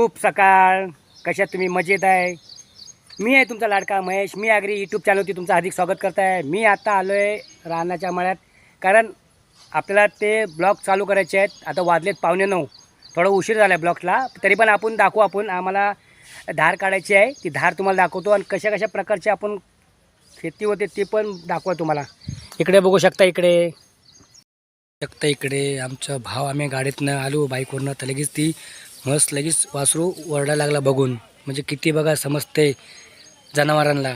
खूप सकाळ कशात तुम्ही मजेत आहे? मी आहे तुमचा लाडका महेश. मी आगरी यूट्यूब चॅनलवरती तुमचं हार्दिक स्वागत करत आहे मी आता आलो आहे रानाच्या मळ्यात. कारण आपल्याला ते ब्लॉग चालू करायचे आहेत. आता वाजलेत पावणे नऊ. थोडं उशीर झाला आहे ब्लॉगला. तरी पण आपण दाखवू आपण. आम्हाला धार काढायची आहे. ती धार तुम्हाला दाखवतो आणि कशा कशा प्रकारची आपण शेती होते ते पण दाखवा तुम्हाला. इकडे बघू शकता इकडे. शकता इकडे आमचा भाव आम्ही गाडीतनं आलो. बाईकवरनं तर लगेच ती मस्त लगेच वासरू वरडा लागला बघून. म्हणजे किती बघा समजते जनावरांना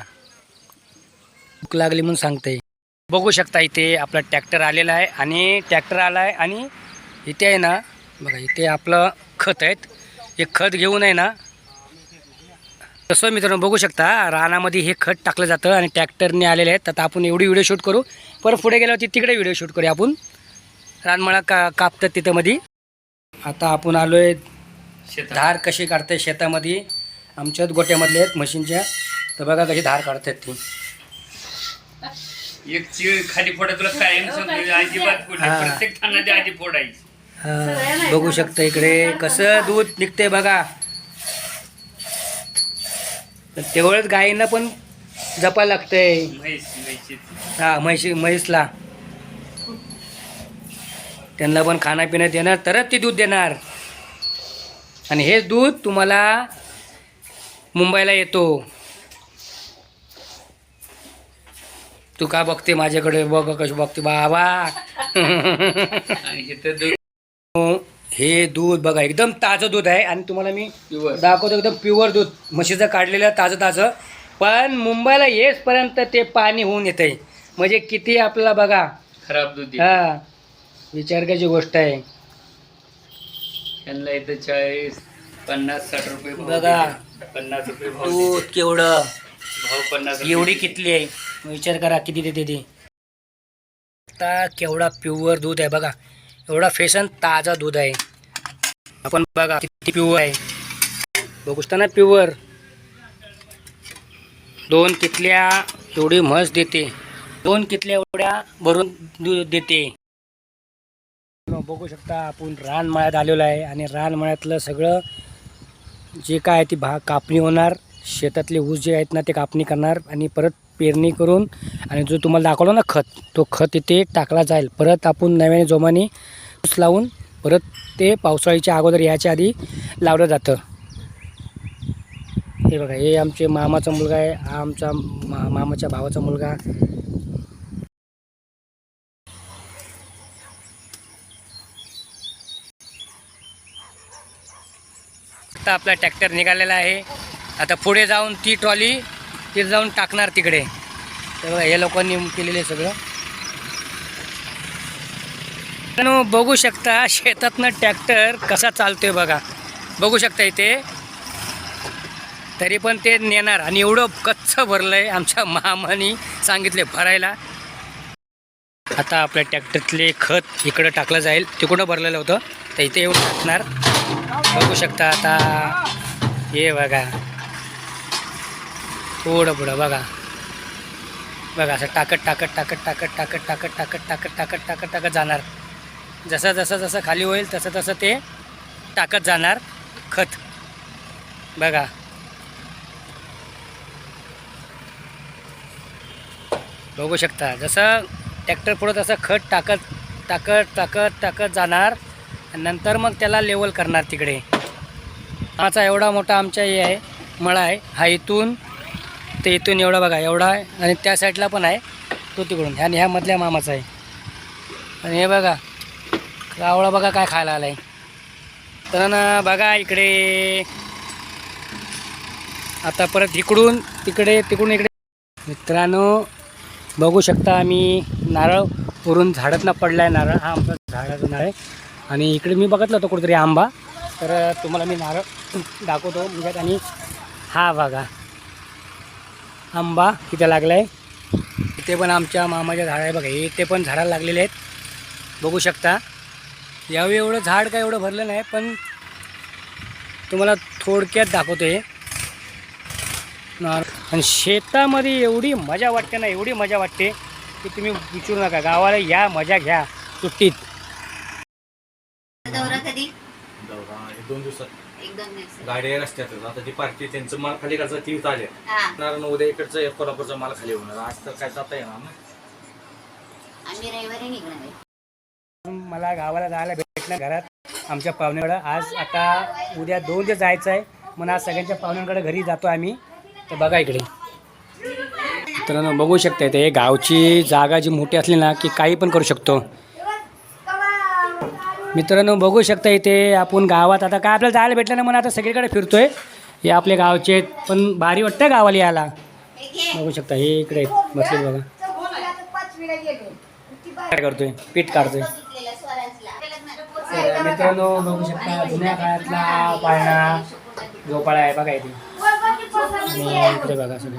भूक लागली म्हणून सांगते बघू शकता इथे आपला ट्रॅक्टर आलेला आहे आणि ट्रॅक्टर आला आहे आणि इथे आहे ना बघा इथे आपलं खत आहेत. हे खत घेऊन आहे ना. तसं मित्रांनो बघू शकता रानामध्ये हे खत टाकलं जातं आणि ट्रॅक्टरने आलेले आहेत. आता आपण एवढी व्हिडिओ शूट करू. परत पुढे गेल्यावरती तिकडे व्हिडिओ शूट करूया आपण. रानमळा का कापतात तिथं मध्ये आता आपण आलो आहे धार कशी काढते? शेतामध्ये आमच्याच गोट्यामधले आहेत मशीनच्या. तर बघा कशी धार काढतात ती. एक चिळ खाली फोडा तुला कायम सांगतो अजिबात फोडली हा. प्रत्येक ठाण्याची आधी फोडायची. हा, बघू शकता इकडे. कसं दूध निघते बघा. तर तेवढंच गायींना पण जपायला लागतंय. म्हैस म्हैशी हा म्हैशी म्हैसला. त्यांना पण खाण्यापिण्यात देणार तरच ते दूध देणार. आणि हे दूध तुम्हाला मुंबईला येतो. तू का बघते माझ्याकडे? बघ कशी बघते? बाबा. दूध. हे दूध बघा एकदम ताजं दूध आहे. आणि तुम्हाला मी दाखवतो एकदम प्युअर दूध. म्हशीचं काढलेलं ताजं ताजं. पण मुंबईला येसपर्यंत ते पाणी होऊन येते म्हणजे किती आपल्याला बघा. खराब दूध हा. विचार करायची गोष्ट आहे. त्यांना इथं चाळीस पन्नास साठ रुपये भाव बघा. पन्नास रुपये भाव दूध. केवढं? भाव पन्नास रुपये एवढी. कितली आहे? विचार करा किती देते ती? आता केवढा प्युअर दूध आहे बघा. एवढा फेसन ताजा दूध आहे. आपण बघा किती प्युअर आहे. बघू ना प्युअर दोन कितल्या एवढी म्हस देते. दोन कितल्या एवढ्या भरून दूध देते. बघू शकता आपण रानमळ्यात आलेलो आहे आणि रानमळ्यातलं सगळं जे काय आहे ती भा कापणी होणार. शेतातले ऊस जे आहेत ना ते कापणी करणार आणि परत पेरणी करून आणि जो तुम्हाला दाखवला ना खत तो खत इथे टाकला जाईल. परत आपण नव्याने जोमाने ऊस लावून परत ते पावसाळीच्या अगोदर याच्या आधी लावलं जातं. हे बघा हे आमचे मामाचा मुलगा आहे हा आमचा मा मामाच्या भावाचा मुलगा. आता आपला ट्रॅक्टर निघालेला आहे. आता पुढे जाऊन ती ट्रॉली तिथे जाऊन टाकणार तिकडे. तर बघा हे लोकांनी केलेलं आहे सगळं. पण बघू शकता शेतातनं ट्रॅक्टर कसा चालतोय बघा. बघू शकता इथे. तरी पण ते नेणार आणि एवढं कच्च भरलं आहे आमच्या मामानी सांगितले भरायला. आता आपल्या ट्रॅक्टरतले खत इकडं टाकलं जाईल. तिकडं भरलेलं होतं? तर इथे येऊन टाकणार. बघू शकता आता हे बघा थोडं पुढं बघा बघा असं टाकत टाकत टाकत टाकत टाकत टाकत टाकत टाकत टाकत टाकत टाकत जाणार जसं जसं जसं खाली होईल तसं तसं ते टाकत जाणार खत बघा बघू शकता जसं ट्रॅक्टर पुढं तसं खत टाकत टाकत टाकत टाकत जाणार नंतर मग त्याला लेवल करणार तिकडे. आमचा एवढा मोठा आमच्या हे आहे मळा आहे. हा इथून ते इथून एवढा बघा एवढा आहे. आणि त्या साईडला पण आहे. तो तिकडून. आणि ह्या मधल्या मामाचा आहे. आणि हे बघा रावळा बघा काय खायला आला आहे तर ना बघा इकडे. आता परत इकडून तिकडे तिकडून इकडे. मित्रांनो बघू शकता आम्ही नारळ वरून झाडातनं पडला आहे नारळ. हा आमचा झाडाचा नारळ आहे. आणि इकडे मी बघितलं होतं कुठेतरी आंबा. तर तुम्हाला मी नारळ दाखवतो. म्हणजे आणि हा बघा. आंबा तिथे लागला आहे इथे पण आमच्या मामाच्या झाड आहे बघा. इथे पण झाडं लागलेले आहेत. बघू शकता. यावेळी एवढं झाड काय एवढं भरलं नाही पण तुम्हाला थोडक्यात दाखवतो हे आणि शेतामध्ये एवढी मजा वाटते ना एवढी मजा वाटते की तुम्ही विचारू नका. गावाला या मजा घ्या. सुट्टीत. दोन दिवसात एकदम. गाड्या रस्त्यातच आता ती पार्टी त्यांचं माल खाली करायचं ती आले हा. कारण उद्या इकडचं एक कोल्हापूरचा माल खाली होणार. आज तर काय जाता येणार ना? आम्ही रविवारी निघणार आहे. मला गावाला जायला भेटणार घरात आमच्या पाहुण्याकडं. आज आता उद्या दोन दिवस जायचं आहे. म्हणून आज सगळ्यांच्या पाहुण्यांकडे घरी जातो आम्ही. तर बघा इकडे. तर बघू शकता ते गावची जागा जी मोठी असली ना की काही पण करू शकतो. मित्रांनो बघू शकता इथे आपण गावात आता काय आपल्याला जायला भेटलं ना म्हणून आता सगळीकडे फिरतो आहे हे आपले गावचे पण भारी वाटतं गावाला यायला. बघू शकता हे इकडे आहेत, बसले बघा. काय करतोय? पीठ काढतोय. मित्रांनो बघू शकता जुन्या काळातला पाळणा झोपाळा आहे बघा इथे. इकडे बघा सगळं.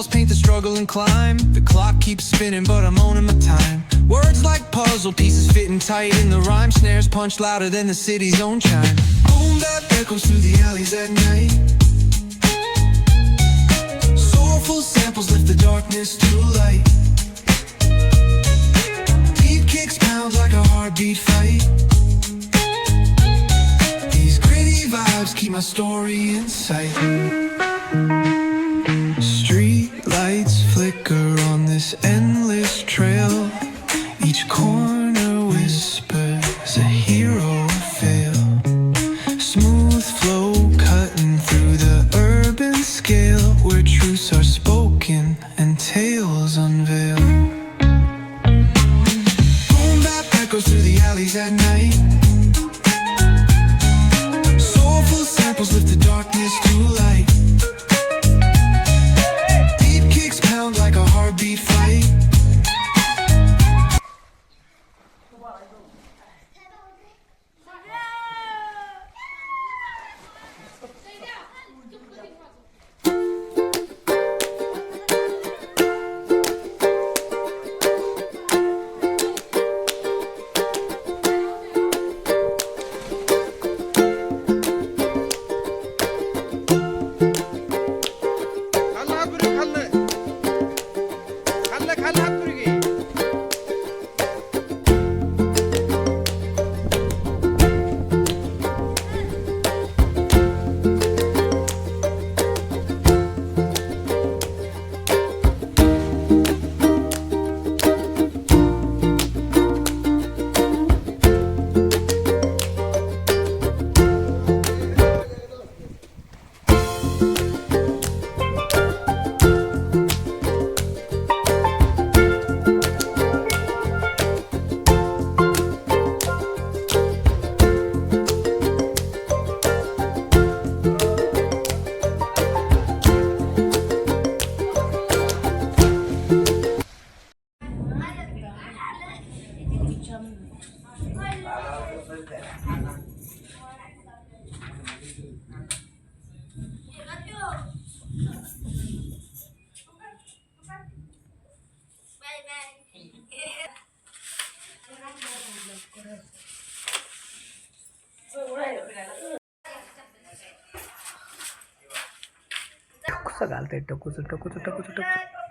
Walls paint the struggle and climb. The clock keeps spinning, but I'm owning my time. Words like puzzle pieces fitting tight in the rhyme. Snares punch louder than the city's own chime. Boom that echoes through the alleys at night. Soulful samples lift the darkness to light. Beat kicks pounds like a heartbeat fight. These gritty vibes keep my story in sight. Endless trail. Each corner whispers a hero fail. Smooth flow cutting through the urban scale where truths are spoken and tales unveil. Boom bap echoes through the alleys at night. टकूचं घालतंय टकूच टकूच टकूच.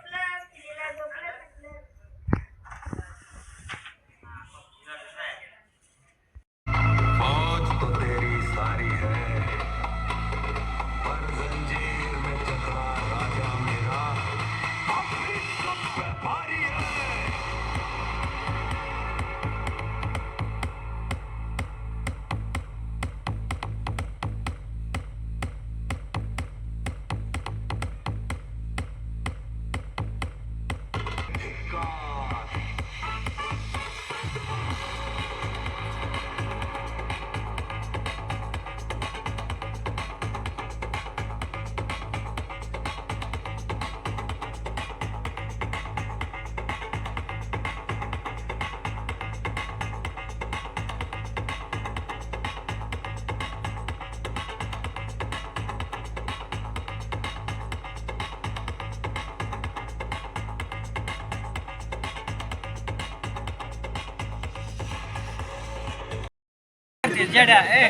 ते जडा ए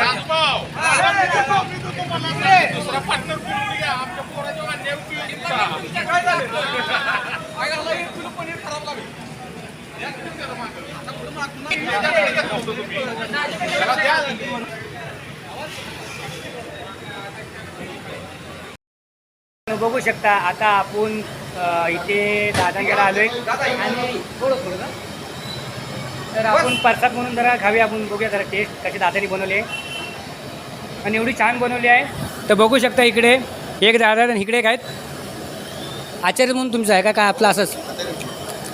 राजभाऊ. दुसरा partner कोणी घ्या. आमच्या पोराच्या वांड्यावर पिऊन दिसता. त्याला द्या. बघू शकता आता आपण इथे दादांकडे आलोय आणि थोडं थोडं? तर आपण प्रसाद म्हणून जरा खावी आपण बघूया जरा टेस्ट कशी दादानी बनवली आहे. आणि एवढी छान बनवली आहे. तर बघू शकता इकडे एक दादा आणि इकडे एक आहेत. आचार्य म्हणून तुमचं आहे का? काय आपलं असंच?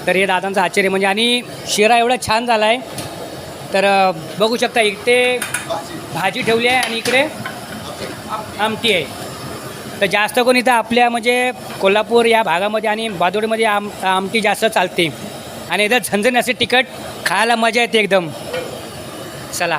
तर हे दादांचं आश्चर्य म्हणजे आणि शिरा एवढा छान झाला आहे तर बघू शकता इकडे भाजी ठेवली आहे आणि इकडे आमटी आहे. तर जास्त कोण इथं आपल्या म्हणजे कोल्हापूर या भागामध्ये आणि बादोडीमध्ये आम आमटी जास्त चालते. आणि इथं झणझण असे तिखट खायला मजा येते एकदम. चला.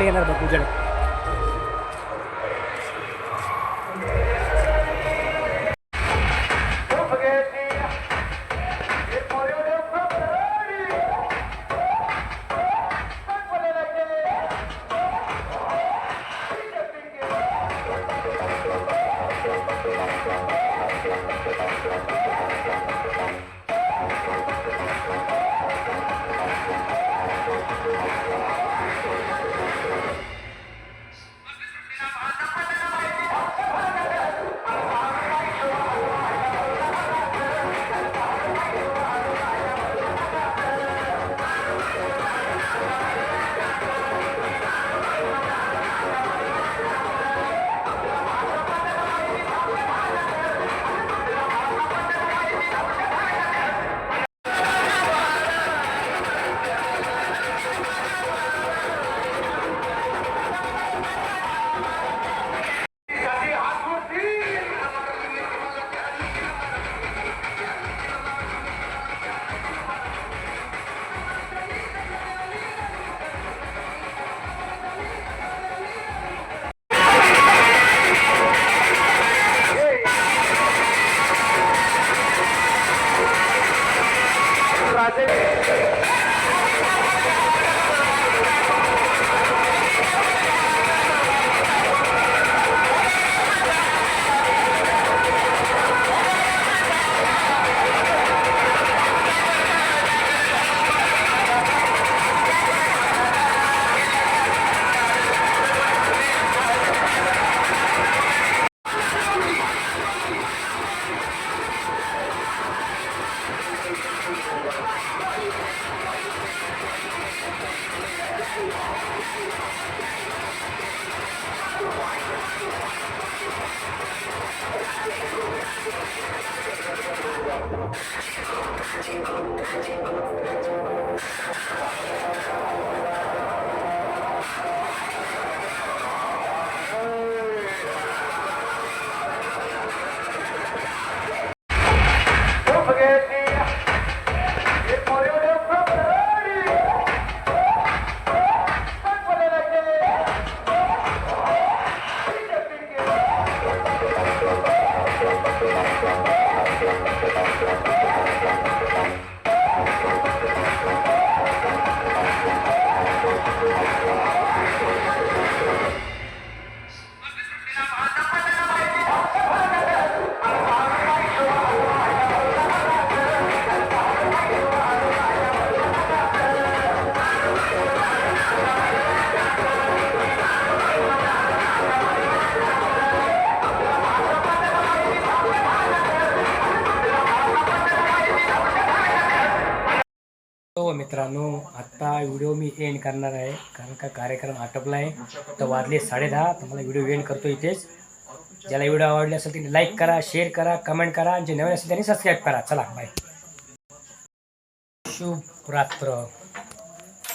आता बघ हो मित्रांनो आत्ता व्हिडिओ मी एंड करणार आहे कारण का कार्यक्रम आटपला आहे तर वाजले साडेदहा तर मला व्हिडिओ एंड करतो इथेच. ज्याला व्हिडिओ आवडले असेल त्यांनी लाईक करा शेअर करा कमेंट करा आणि जे नवीन असेल त्यांनी सबस्क्राईब करा. चला बाय शुभ रात्र